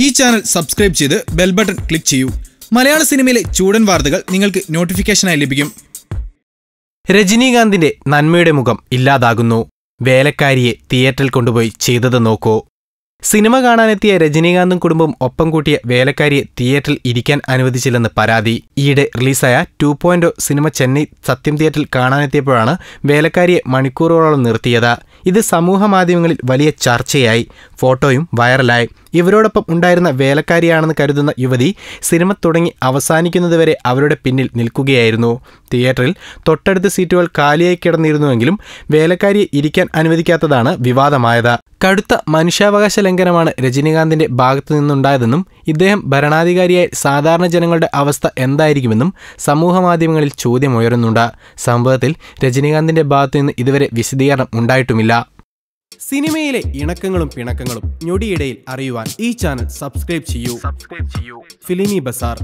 ഈ channel subscribe ചെയ്ത് bell button click ചെയ്യൂ. മലയാള സിനിമയിലെ ചൂടൻ വാർത്തകൾ നിങ്ങൾക്ക് നോട്ടിഫിക്കേഷനായി ലഭിക്കും. രജനീകാന്തിന്റെ നന്മയുടെ മുഖം ഇല്ലാതാകുന്നു. വേലക്കാരിയെ തിയേറ്ററിൽ കൊണ്ടുപോയി ചെയ്തത് നോക്കൂ. സിനിമ കാണാനെത്തിയ രജനീകാന്തും കുടുംബം ഒപ്പം കൂട്ടിയ വേലക്കാരിയെ തിയേറ്ററിൽ ഇരിക്കാൻ അനുവദിച്ചില്ലെന്ന് പരാതി. ഈയിടെ റിലീസായ ടു പോയിന്റ് സിനിമ ചെന്നൈ സത്യം തിയേറ്ററിൽ കാണാനെത്തിയപ്പോഴാണ് വേലക്കാരിയെ മണിക്കൂറുകളോളം നിർത്തിയത്. ഇത് സമൂഹ മാധ്യമങ്ങളിൽ വലിയ ചർച്ചയായി. ഫോട്ടോയും വൈറലായി. ഇവരോടൊപ്പം ഉണ്ടായിരുന്ന വേലക്കാരിയാണെന്ന് കരുതുന്ന യുവതി സിനിമ തുടങ്ങി അവസാനിക്കുന്നതുവരെ അവരുടെ പിന്നിൽ നിൽക്കുകയായിരുന്നു. തിയേറ്ററിൽ തൊട്ടടുത്ത സീറ്റുകൾ കാലിയായി കിടന്നിരുന്നുവെങ്കിലും വേലക്കാരിയെ ഇരിക്കാൻ അനുവദിക്കാത്തതാണ് വിവാദമായത്. കടുത്ത മനുഷ്യാവകാശ ലംഘനമാണ് രജനീകാന്തിന്റെ ഭാഗത്തു നിന്നുണ്ടായതെന്നും ഇദ്ദേഹം ഭരണാധികാരിയായി സാധാരണ ജനങ്ങളുടെ അവസ്ഥ എന്തായിരിക്കുമെന്നും സമൂഹ മാധ്യമങ്ങളിൽ ചോദ്യമുയരുന്നുണ്ട്. സംഭവത്തിൽ രജനീകാന്തിന്റെ ഭാഗത്തു നിന്ന് ഇതുവരെ വിശദീകരണം ഉണ്ടായിട്ടുമില്ല. സിനിമയിലെ ഇണക്കങ്ങളും പിണക്കങ്ങളും ഞൊടിയിടയിൽ അറിയുവാൻ ഈ ചാനൽ സബ്സ്ക്രൈബ് ചെയ്യൂ. ഫിലിമി ബസാർ.